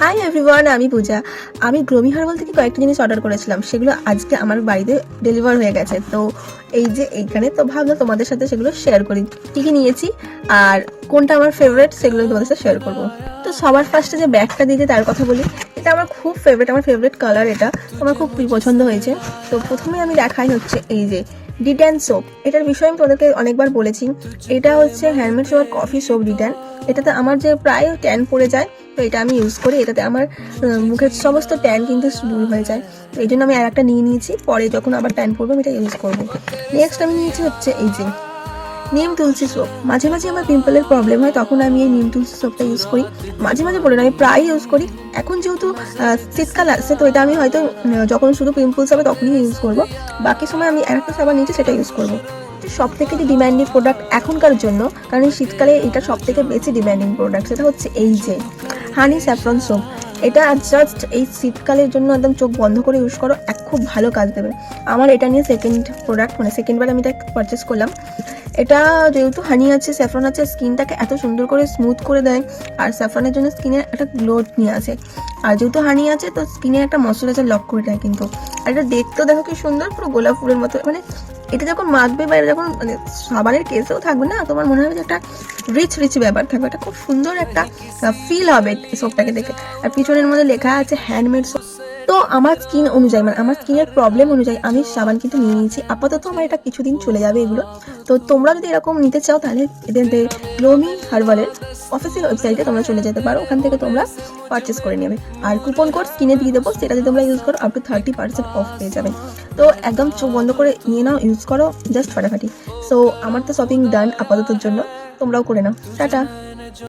Hi everyone আমি পূজা। আমি gloomy herbal থেকে কয়েকটা জিনিস অর্ডার করেছিলাম। সেগুলো আজকে আমার বাড়িতে ডেলিভার হয়ে গেছে। তো এই যে এইখানে, তো ভাবলাম তোমাদের সাথে সেগুলো শেয়ার করি। কী কী নিয়েছি আর কোনটা আমার ফেভারিট সেগুলো তোমাদের সাথে শেয়ার করব। তো সবার ফার্স্টে যে ব্যাগটা দিয়েছে তার কথা বলি, এটা আমার খুব ফেভারিট আমার ফেভারিট কালার এটা। আমার খুব পছন্দ হয়েছে। তো প্রথমে আমি দেখাই হচ্ছে এই যে ডিট্যান সোপ এটার বিষয়ে আমি তোমাদেরকে অনেকবার বলেছি। এটা হচ্ছে handmade soap coffee soap de-tan এটাতে আমার যে প্রায় ট্যান পড়ে যায়, তো এটা আমি ইউজ করি। এটাতে আমার মুখের সমস্ত ট্যান কিন্তু দূর হয়ে যায়। তো এই জন্য আমি আর একটা নিয়ে নিয়েছি। পরে যখন আবার ট্যান পড়ব, আমি এটা ইউজ করব। নেক্সট আমি নিয়েছি হচ্ছে এই যে নিম তুলসি সোপ মাঝে মাঝে আমার পিম্পলের প্রবলেম হয়, তখন আমি এই নিম তুলসি সোপটা ইউজ করি। মাঝে মাঝে বলে না, আমি প্রায় ইউজ করি। এখন যেহেতু শীতকাল আসছে, তো এটা আমি হয়তো যখন শুধু পিম্পলস হবে, তখনই ইউজ করব। বাকি সময় আমি আর একটা সাবান নিয়েছি, সেটা ইউজ করব। সব থেকে যে ডিমান্ডিং প্রোডাক্ট এখনকার জন্য, কারণ শীতকালে এটা সব থেকে বেশি ডিমান্ডিং প্রোডাক্ট সেটা হচ্ছে এই যে হানি স্যাফরন সোপ এটা জাস্ট এই শীতকালের জন্য একদম চোখ বন্ধ করে ইউজ করো, এক খুব ভালো কাজ দেবে। আমার এটা নিয়ে সেকেন্ড প্রোডাক্ট মানে সেকেন্ডবার আমি এটা পারচেস করলাম। এটা যেহেতু হানি আছে স্যাফরন আছে, স্কিনটাকে এত সুন্দর করে স্মুথ করে দেয়, আর স্যাফরনের জন্য স্কিনে একটা গ্লো নিয়ে আসে। আর যেহেতু হানি আছে, তো স্কিনে একটা ময়শ্চারাইজার লক করে দেয় কিন্তু। আর এটা দেখতেও দেখো কি সুন্দর, পুরো গোলাপ ফুলের মতো মানে এটা যখন মাখবে বা এটা যখন মানে সাবানের কেসেও থাকবে না, তোমার মনে হবে যে একটা রিচ রিচ ব্যাপার থাকবে। এটা খুব সুন্দর একটা ফিল হবে সোপটাকে দেখে। আর পিছনের মধ্যে লেখা আছে হ্যান্ডমেড সোপ তো আমার স্কিন অনুযায়ী মানে আমার স্কিনের প্রবলেম অনুযায়ী আমি সাবান কিন্তু নিয়ে নিয়েছি। আপাতত আমার এটা কিছুদিন চলে যাবে এগুলো। তো তোমরা যদি এরকম নিতে চাও তাহলে এদের গ্লোমি হার্বালের অফিসিয়াল ওয়েবসাইটে তোমরা চলে যেতে পারো। ওখান থেকে তোমরা পারচেস করে নেবে। আর কুপন কোড স্ক্রিনে দিয়ে দেবো, সেটা যদি তোমরা ইউজ করো up to thirty percent off পেয়ে যাবে। তো একদম চোখ বন্ধ করে নিয়ে নাও ইউজ করো জাস্ট ফাটাফাটি। সো আমার তো শপিং ডান আপাততর জন্য, তোমরাও করে নাও। টাটা!